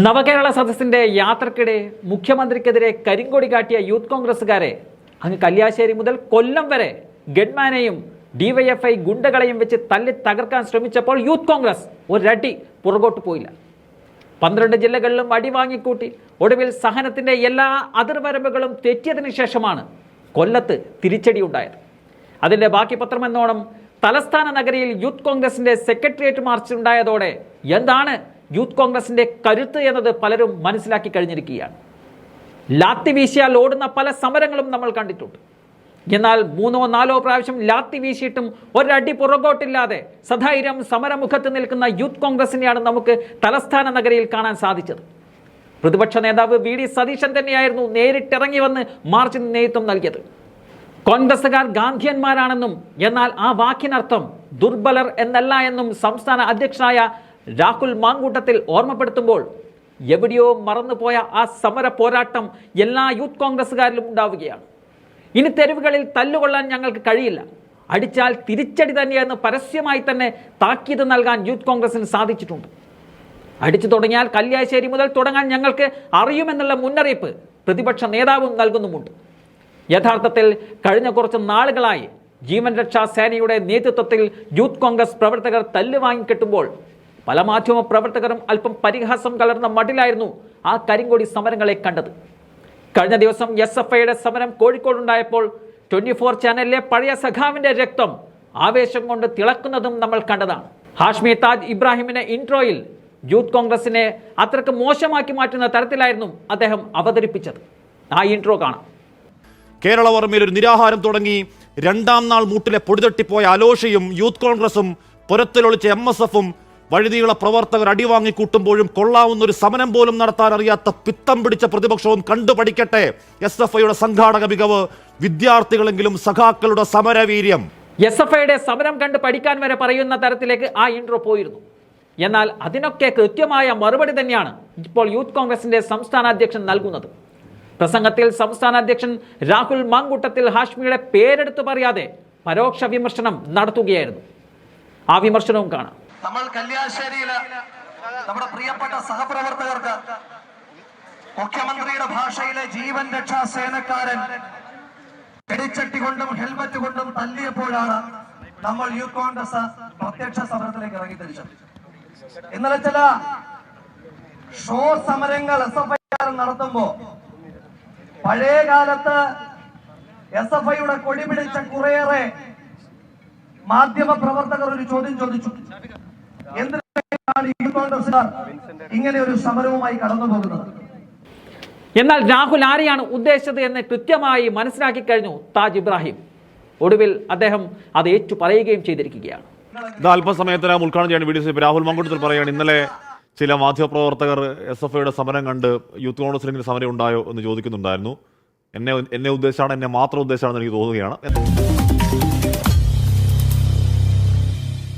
നവകേരള സദസ്സിന്റെ യാത്രക്കിടെ മുഖ്യമന്ത്രിക്കെതിരെ കരിങ്കൊടി കാട്ടിയ യൂത്ത് കോൺഗ്രസ്സുകാരെ അങ്ങ് കല്യാശ്ശേരി മുതൽ കൊല്ലം വരെ ഗഡ്മാനെയും ഡിവൈഎഫ്ഐ ഗുണ്ടകളെയും വെച്ച് തല്ലി തകർക്കാൻ ശ്രമിച്ചപ്പോൾ യൂത്ത് കോൺഗ്രസ് ഒരടി പുറകോട്ട് പോയില്ല. പന്ത്രണ്ട് ജില്ലകളിലും അടി വാങ്ങിക്കൂട്ടി. ഒടുവിൽ സഹനത്തിന്റെ എല്ലാ അതിർവരമ്പുകളും തെറ്റിയതിനു ശേഷമാണ് കൊല്ലത്ത് തിരിച്ചടി ഉണ്ടായത് അതിന്റെ ബാക്കി പത്രമെന്നോണം തലസ്ഥാന നഗരിയിൽ യൂത്ത് കോൺഗ്രസിന്റെ സെക്രട്ടേറിയറ്റ് മാർച്ച് ഉണ്ടായതോടെ എന്താണ് യൂത്ത് കോൺഗ്രസിന്റെ കരുത്ത് എന്നത് പലരും മനസ്സിലാക്കി കഴിഞ്ഞിരിക്കുകയാണ്. ലാത്തി വീശിയാൽ ഓടുന്ന പല സമരങ്ങളും നമ്മൾ കണ്ടിട്ടുണ്ട്. എന്നാൽ മൂന്നോ നാലോ പ്രാവശ്യം ലാത്തി വീശിയിട്ടും ഒരടി പുറകോട്ടില്ലാതെ സധൈര്യം സമരമുഖത്ത് നിൽക്കുന്ന യൂത്ത് കോൺഗ്രസിനെയാണ് നമുക്ക് തലസ്ഥാന നഗരിയിൽ കാണാൻ സാധിച്ചത്. പ്രതിപക്ഷ നേതാവ് വി ഡി സതീശൻ തന്നെയായിരുന്നു നേരിട്ടിറങ്ങി വന്ന് മാർച്ചിന് നേതൃത്വം നൽകിയത്. കോൺഗ്രസുകാർ ഗാന്ധിയന്മാരാണെന്നും എന്നാൽ ആ വാക്കിനർത്ഥം ദുർബലർ എന്നല്ല എന്നും സംസ്ഥാന അധ്യക്ഷനായ രാഹുൽ മാങ്കൂട്ടത്തിൽ ഓർമ്മപ്പെടുത്തുമ്പോൾ എവിടെയോ മറന്നുപോയ ആ സമര പോരാട്ടം എല്ലാ യൂത്ത് കോൺഗ്രസ്സുകാരിലും ഉണ്ടാവുകയാണ്. ഇനി തെരുവുകളിൽ തല്ലുകൊള്ളാൻ ഞങ്ങൾക്ക് കഴിയില്ല. അടിച്ചാൽ തിരിച്ചടി തന്നെയെന്ന് പരസ്യമായി തന്നെ താക്കീത് നൽകാൻ യൂത്ത് കോൺഗ്രസിന് സാധിച്ചിട്ടുണ്ട്. അടിച്ചു തുടങ്ങിയാൽ കല്യാശ്ശേരി മുതൽ തുടങ്ങാൻ ഞങ്ങൾക്ക് അറിയുമെന്നുള്ള മുന്നറിയിപ്പ് പ്രതിപക്ഷ നേതാവും നൽകുന്നുമുണ്ട്. യഥാർത്ഥത്തിൽ കഴിഞ്ഞ കുറച്ച് നാളുകളായി ജീവൻ രക്ഷാ സേനയുടെ നേതൃത്വത്തിൽ യൂത്ത് കോൺഗ്രസ് പ്രവർത്തകർ തല്ല് വാങ്ങിക്കെട്ടുമ്പോൾ പല മാധ്യമ പ്രവർത്തകരും അല്പം പരിഹാസം കലർന്ന മട്ടിലായിരുന്നു ആ കരിങ്കൊടി സമരങ്ങളെ കണ്ടത്. കഴിഞ്ഞ ദിവസം എസ് എഫ് ഐയുടെ സമരം കോഴിക്കോടുണ്ടായപ്പോൾ ട്വന്റി ഫോർ ചാനലിലെ പഴയ സഖാവിന്റെ രക്തം ആവേശം കൊണ്ട് തിളക്കുന്നതും നമ്മൾ കണ്ടതാണ്. ഹാഷ്മി താജ് ഇബ്രാഹിമിന്റെ ഇൻട്രോയിൽ യൂത്ത് കോൺഗ്രസിനെ അത്രയ്ക്ക് മോശമാക്കി മാറ്റുന്ന തരത്തിലായിരുന്നു അദ്ദേഹം അവതരിപ്പിച്ചത്. ആ ഇൻട്രോ കാണാം. കേരളവർമ്മയിൽ ഒരു നിരാഹാരം തുടങ്ങി രണ്ടാം നാൾ മൂട്ടിലെ പൊടിതട്ടിപ്പോയ അലോഷയും യൂത്ത് കോൺഗ്രസും പുരത്തിലൊളിച്ച എം എസ് എഫും വഴുതിയുള്ള പ്രവർത്തകർ അടിവാങ്ങിക്കൂട്ടുമ്പോഴും കൊള്ളാവുന്ന ഒരു സമരം പോലും നടത്താൻ അറിയാത്ത പിത്തം പിടിച്ച പ്രതിപക്ഷവും കണ്ടുപഠിക്കട്ടെ. എസ് എഫ് ഐയുടെ സംഘാടക മികവ് വിദ്യാർത്ഥികളെങ്കിലും സഖാക്കളുടെ സമരവീര്യം. എസ് എഫ് ഐയുടെ സമരം കണ്ട് പഠിക്കാൻ വരെ പറയുന്ന തരത്തിലേക്ക് ആ ഇൻട്രോ പോയിരുന്നു. എന്നാൽ അതിനൊക്കെ കൃത്യമായ മറുപടി തന്നെയാണ് ഇപ്പോൾ യൂത്ത് കോൺഗ്രസിന്റെ സംസ്ഥാന അധ്യക്ഷൻ നൽകുന്നത്. പ്രസംഗത്തിൽ സംസ്ഥാന അധ്യക്ഷൻ രാഹുൽ മാങ്കൂട്ടത്തിൽ ഹാഷ്മിയുടെ പേരെടുത്ത് പറയാതെ പരോക്ഷ വിമർശനം നടത്തുകയായിരുന്നു. ആ വിമർശനവും കാണാം. നമ്മൾ കല്യാശ്ശേരിയിൽ നമ്മുടെ പ്രിയപ്പെട്ട സഹപ്രവർത്തകർക്ക് മുഖ്യമന്ത്രിയുടെ ഭാഷയിലെ ജീവൻ രക്ഷാ സേനക്കാരൻ വെടിച്ചട്ടി കൊണ്ടും ഹെൽമറ്റ് കൊണ്ടും തല്ലിയപ്പോഴാണ് നമ്മൾ യൂത്ത് കോൺഗ്രസ് പ്രത്യക്ഷ സമരത്തിലേക്ക് ഇറങ്ങി തിരിച്ചത്. ഇന്നലെ ചില ഷോ സമരങ്ങൾ എസ് എഫ് ഐ നടത്തുമ്പോ പഴയ കാലത്ത് എസ് എഫ് ഐയുടെ കൊടി പിടിച്ച കുറേയേറെ മാധ്യമ പ്രവർത്തകർ ഒരു ചോദ്യം ചോദിച്ചു. എന്തിനാണ് ഈ കോൺഗ്രസ്സുകാർ ഇങ്ങനെ ഒരു സമരവുമായി കടന്നു പോകുന്നത് എന്നാൽ രാഹുൽ ആരെയാണ് ഉദ്ദേശിച്ചത് എന്ന് കൃത്യമായി മനസ്സിലാക്കി കഴിഞ്ഞു താജ് ഇബ്രാഹിം. ഒടുവിൽ അദ്ദേഹം അത് ഏറ്റു പറയുകയും ചെയ്തിരിക്കുകയാണ്. ഇത് അല്പസമയത്തിനകം ഉദ്ഘാടനം ചെയ്യാൻ V D C Rahul Mamkootathil പറയുകയാണ് ഇന്നലെ ചില മാധ്യമപ്രവർത്തകർ എസ് എഫ് ഐയുടെ സമരം കണ്ട് യൂത്ത് കോൺഗ്രസിലെങ്കിലും സമരം ഉണ്ടായോ എന്ന് ചോദിക്കുന്നുണ്ടായിരുന്നു. എന്നെ എന്നെ ഉദ്ദേശമാണ് എന്നെ മാത്രം ഉദ്ദേശമാണെന്ന് എനിക്ക് തോന്നുകയാണ്.